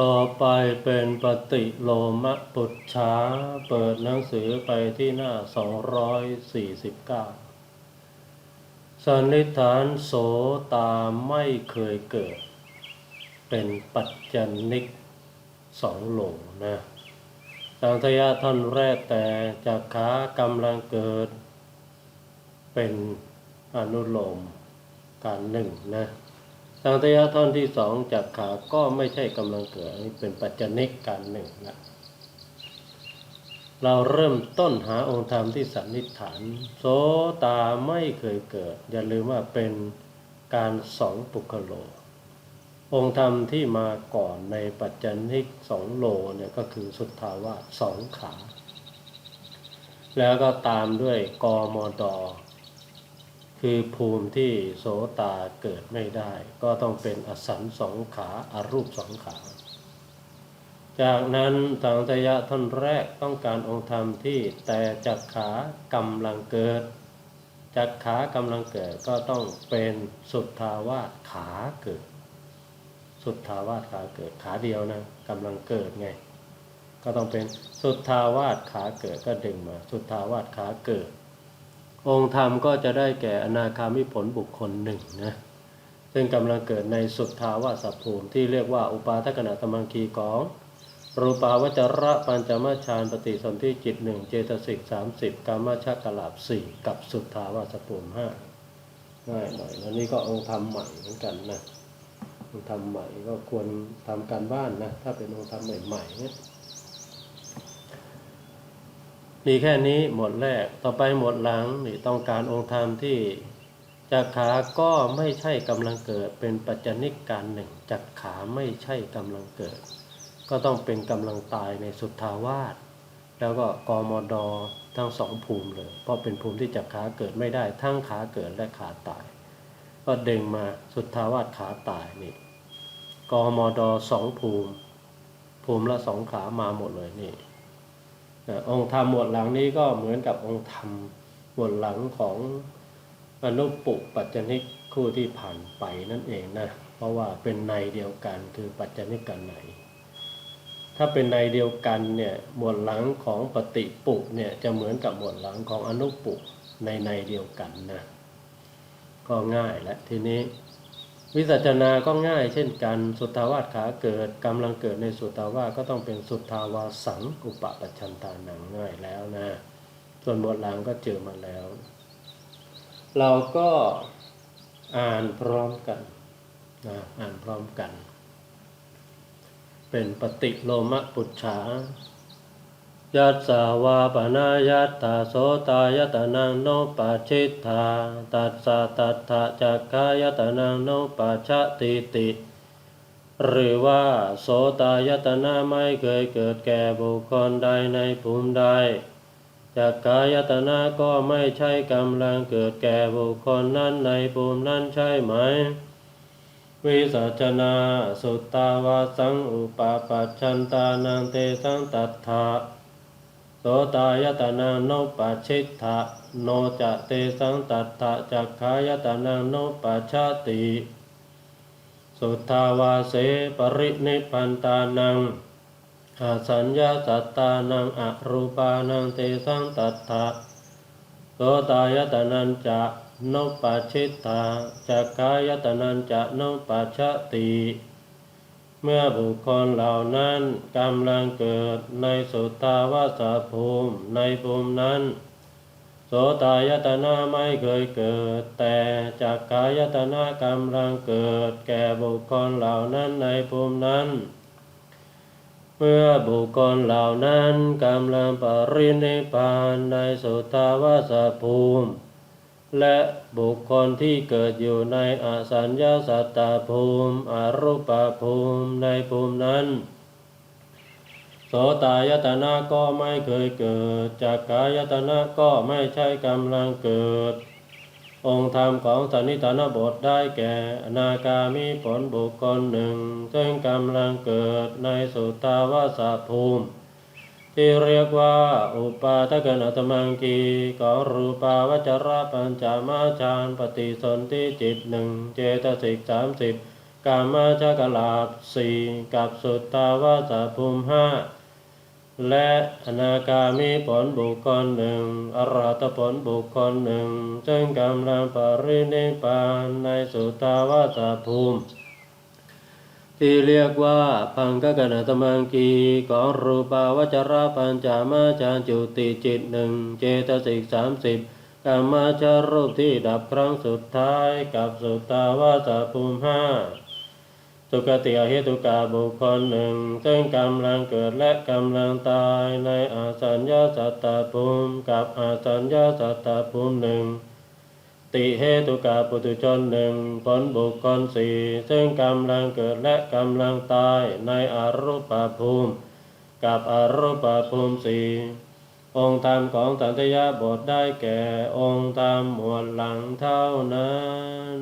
ต่อไปเป็นปฏิโลมปุจฉาเปิดหนังสือไปที่หน้า 249 สันนิษฐานโสตาไม่เคยเกิด เป็นปัจจนิกสองโหลนะสังทยะท่อนแรกแต่จากขากำลังเกิด เป็นอนุโลมการหนึ่งนะ สังทยะท่อนที่สองจากขาก็ไม่ใช่กำลังเกิดอันนี้เป็นปัจจนิกการหนึ่งนะเราเริ่มต้นหาองค์ธรรมที่สันนิษฐาน โสตาไม่เคยเกิด อย่าลืมว่าเป็นการสองปุคโล องค์ธรรมที่มาก่อนในปัจจนิกสองโลเนี่ยก็คือสุทธาวาสสองขา แล้วก็ตามด้วยกอมด คือภูมิที่โสตาเกิดไม่ได้ ก็ต้องเป็นอสันสองขาอารูปสองขา จากนั้นสังทยะท่อนแรกต้องการองค์ธรรมที่แต่จักขากำลังเกิดจักขากำลังเกิดก็ต้องเป็นสุทธาวาสขาเกิด สุทธาวาสขาเกิดขาเดียวนะกำลังเกิดไง ก็ต้องเป็นสุทธาวาสขาเกิดก็ดึงมา สุทธาวาสขาเกิด องค์ธรรมก็จะได้แก่อนาคามิผลบุคคลหนึ่งนะซึ่งกำลังเกิดในสุทธาวาสภูมิที่เรียกว่าอุปาทกนาตมังคีของ รูปาวจระปัญจมาฌานปฏิสนธิจิตหนึ่งเจตสิกสามสิบกามาชักกลาบสี่กับสุทธาวาสภูมิห้าง่ายหน่อยแล้วนี่ก็องค์ธรรมใหม่เหมือนกันนะองค์ธรรมใหม่ก็ควรทำการบ้านนะถ้าเป็นองค์ธรรมใหม่ๆเนี่ย มีแค่นี้หมวดแรกต่อไปหมวดหลังนี่ต้องการองค์ธรรมที่จักขาก็ไม่ใช่กำลังเกิด เป็นปัจจนิกการหนึ่งจักขาไม่ใช่กำลังเกิด ก็ต้องเป็นกำลังตายในสุทธาวาสแล้วก็กมดทั้งสองภูมิเลย เพราะเป็นภูมิที่จักขาเกิดไม่ได้ ทั้งขาเกิดและขาตาย ก็เดึงมาสุทธาวาสขาตายนี่กมดสองภูมิ ภูมิละสองขามาหมดเลยนี่ องค์ธรรมหมวดหลังนี้ก็เหมือนกับองค์ธรรมหมวดหลังของอนุปุปัจจนิกคู่ที่ผ่านไปนั่นเองนะเพราะว่าเป็นในเดียวกันคือปัจจนิกกันไหน ถ้าเป็นในเดียวกันเนี่ยหมวดหลังของปฏิปุเนี่ยจะเหมือนกับหมวดหลังของอนุปปุในในเดียวกันนะก็ง่ายและทีนี้ วิสัชนาก็ง่ายเช่นกัน สุทาวาสขาเกิดกำลังเกิดในสุทาวาสก็ต้องเป็นสุทาวาสังอุปปัชชันตานังง่ายแล้วนะ ส่วนหมวดหลังก็เจอมาแล้ว เราก็อ่านพร้อมกันนะอ่านพร้อมกัน เป็นปฏิโลมปุจฉา ยัสสาวาปนายัตตาโสตายตนังโนปัจฉิตาตัสสะตัตถะจักขายตนังโนปัจฉติติ หรือว่าโสตายตนะไม่เคยเกิดแก่บุคคลใดในภูมิใดจักขายตนะก็ไม่ใช่กำลังเกิดแก่บุคคลนั้นในภูมินั้นใช่ไหม วิสัชนาสุตตาวาสังอุปปัชชันตานังเตสังตัตถะ โสตายตนังโนปัชชิตะโนจะเตสังตัตถะจักขายตนังโนปัชชติ สุทาวาเสปรินิพันตานังอาสัญญาสัตตานังอรูปานังเตสังตัตถะโสตายตนันจะโนปัชชิตตาจักขายตนันจะโนปัชชติ เมื่อบุคคลเหล่านั้นกำลังเกิดในสุตาวาสภูมิในภูมินั้น โสตายตนะไม่เคยเกิด แต่จักขายตนะกำลังเกิด แก่บุคคลเหล่านั้นในภูมินั้น เมื่อบุคคลเหล่านั้นกำลังปรินิพานในสุตตาวาสภูมิ และบุคคลที่เกิดอยู่ในอสัญญาสัตตภูมิอรูปภูมิในภูมินั้น โสตายตนะก็ไม่เคยเกิดจักขายตนะก็ไม่ใช่กำลังเกิด องค์ธรรมของสันนิฐานบทได้แก่นาคามีผลบุคคลหนึ่ง ซึ่งกำลังเกิดในสุตตาวาสภูมิ ที่เรียกว่าอุปาทกนตมังกีขอรูปาวจระปัญจามาฌานปฏิสนธิจิตหนึ่งเจตสิกสามสิบกามาชกลาบสี่กับสุตตาวาสภูมิห้าและอนาคามีผลบุคคลหนึ่งอรหัตผลบุคคลหนึ่ง ซึ่งกำลังปรินิพพานในสุตตาวาสภูมิ ที่เรียกว่าพังกกนตมังกีของรูปาวจระปัญจามาจารจุติจิตหนึ่งเจตสิกสามสิบกามาจารูปที่ดับครั้งสุดท้ายกับสุตาวาสภูมิห้าสุกติอเหตุกาบุคคลหนึ่ง ซึ่งกำลังเกิดและกำลังตายในอาสัญญาสัตตภูมิกับอาสัญญาสัตตภูมิหนึ่ง ติเหตุกาปุตุชนหนึ่งผลบุคคลสี่ซึ่งกำลังเกิดและกำลังตายในอรูปภูมิ กับอรูปภูมิสี่องค์ธรรมของสันตยาบทได้แก่องค์ธรรมหมวดหลังเท่านั้น